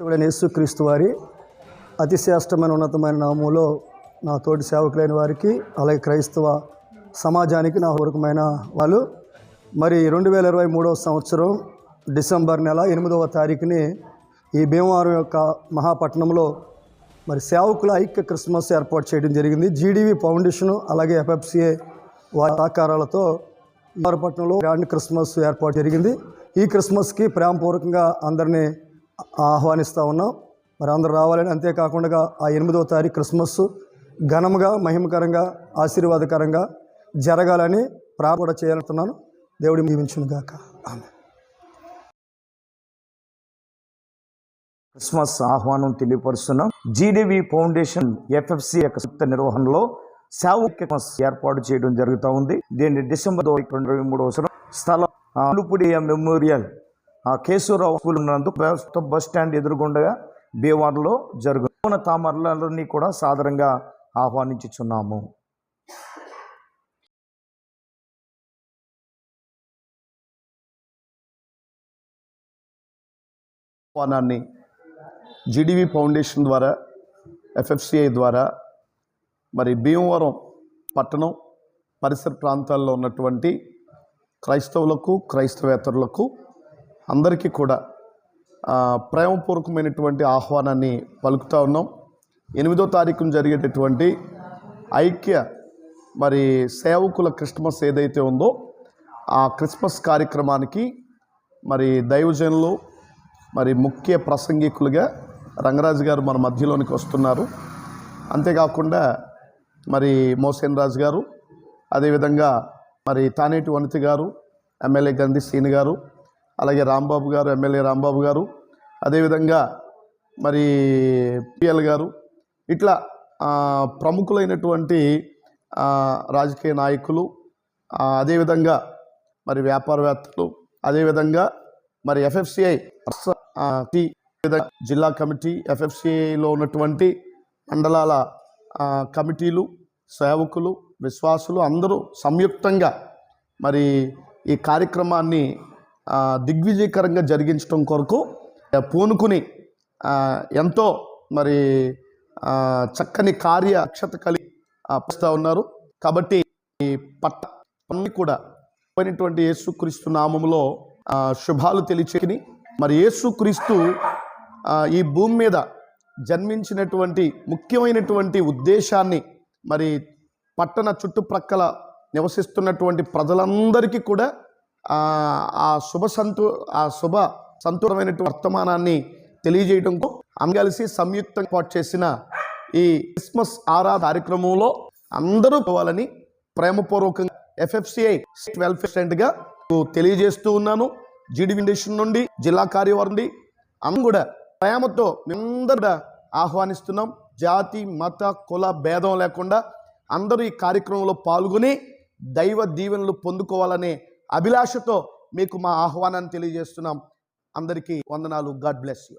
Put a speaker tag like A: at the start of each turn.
A: చూడని యేసుక్రీస్తు వారి అతిశ్రేష్టమైన ఉన్నతమైన నామంలో నా తోటి సేవకులైన వారికి అలాగే క్రైస్తవ సమాజానికి నా పూర్వకమైన వాళ్ళు మరి రెండు వేల ఇరవై మూడవ సంవత్సరం డిసెంబర్ నెల ఎనిమిదవ తారీఖుని ఈ భీమవరం యొక్క మహాపట్నంలో మరి సేవకుల ఐక్య క్రిస్మస్ ఏర్పాటు చేయడం జరిగింది. జీడీవీ ఫౌండేషన్ అలాగే ఎఫ్ఎఫ్సిఏ వారి సహకారాలతో విశాఖపట్నంలో గ్రాండ్ క్రిస్మస్ ఏర్పాటు జరిగింది. ఈ క్రిస్మస్కి ప్రేమపూర్వకంగా అందరినీ ఆహ్వానిస్తూ ఉన్నాం. మరి అందరు రావాలని అంతేకాకుండా ఆ ఎనిమిదవ తారీఖు క్రిస్మస్ ఘనంగా మహిమకరంగా ఆశీర్వాదకరంగా జరగాలని ప్రార్థన చేయాలనుకున్నాను దేవుడి దీవించునుగాక. ఆమె
B: క్రిస్మస్ ఆహ్వానం తెలియపరుస్తున్నాం. జీడీవీ ఫౌండేషన్ ఎఫ్ఎఫ్సి యొక్క సంయుక్త నిర్వహణలో సేవ క్రిస్మస్ ఏర్పాటు చేయడం జరుగుతూ ఉంది. దీన్ని డిసెంబర్ రెండు ఇరవై మూడవ అవసరం స్థలం ఆ, అలుపుడి మెమోరియల్ ఆ, కేశవరావు స్కూల్ ఉన్నందు బస్ స్టాండ్ ఎదురుగుండగా బీవార్లో జరుగుతుంది తామరలన్నీ కూడా సాధారణంగా ఆహ్వానించుచున్నాము.
C: ఆహ్వానాన్ని జీడివి ఫౌండేషన్ ద్వారా ఎఫ్ఎఫ్సిఐ ద్వారా మరి భీమవరం పట్టణం పరిసర ప్రాంతాల్లో ఉన్నటువంటి క్రైస్తవులకు క్రైస్తవేతరులకు అందరికీ కూడా ప్రేమపూర్వకమైనటువంటి ఆహ్వానాన్ని పలుకుతా ఉన్నాం. ఎనిమిదో తారీఖున జరిగేటటువంటి ఐక్య మరి సేవకుల క్రిస్మస్ ఏదైతే ఉందో ఆ క్రిస్మస్ కార్యక్రమానికి మరి దైవజనులు మరి ముఖ్య ప్రసంగికులుగా రంగరాజు గారు మన మధ్యలోనికి వస్తున్నారు. అంతేకాకుండా మరి మోసేన్ రాజు గారు అదేవిధంగా మరి తానేటి వనిత గారు ఎమ్మెల్యే గంధి సీని గారు అలాగే రాంబాబు గారు ఎమ్మెల్యే రాంబాబు గారు అదేవిధంగా మరి పిఎల్ గారు ఇట్లా ప్రముఖులైనటువంటి రాజకీయ నాయకులు అదేవిధంగా మరి వ్యాపారవేత్తలు అదేవిధంగా మరి ఎఫ్ఎఫ్సిఐ జిల్లా కమిటీ ఎఫ్ఎఫ్సిఐలో ఉన్నటువంటి మండలాల కమిటీలు సేవకులు విశ్వాసులు అందరూ సంయుక్తంగా మరి ఈ కార్యక్రమాన్ని దిగ్విజయకరంగా జరిగించడం కొరకు పూనుకుని ఎంతో మరి చక్కని కార్య అక్షత కలిగి పరుస్తూ ఉన్నారు. కాబట్టి ఈ పట్ట అన్ని కూడా పోయినటువంటి యేసుక్రీస్తు నామంలో శుభాలు తెలియచేని మరి యేసుక్రీస్తు ఈ భూమి మీద జన్మించినటువంటి ముఖ్యమైనటువంటి ఉద్దేశాన్ని మరి పట్టణ చుట్టుప్రక్కల నివసిస్తున్నటువంటి ప్రజలందరికీ కూడా ఆ, శుభ సంతు ఆ శుభ సంతూరమైనటువంటి వర్తమానాన్ని తెలియజేయడం కలిసి సంయుక్తంగా చేసిన ఈ క్రిస్మస్ ఆరా కార్యక్రమంలో అందరూ పోవాలని ప్రేమపూర్వకంగా ఎఫ్ఎఫ్సిఐ స్టేట్ వెల్ఫేర్ తెలియజేస్తూ ఉన్నాను. జీడి ఫౌండేషన్ నుండి జిల్లా కార్యవర్గం నుండి కూడా ప్రేమతో మేమందరూ ఆహ్వానిస్తున్నాం. జాతి మత కుల భేదం లేకుండా అందరూ ఈ కార్యక్రమంలో పాల్గొని దైవ దీవెనలు పొందుకోవాలనే అభిలాషతో మీకు మా ఆహ్వానాన్ని తెలియజేస్తున్నాం. అందరికీ వందనాలు. God bless you.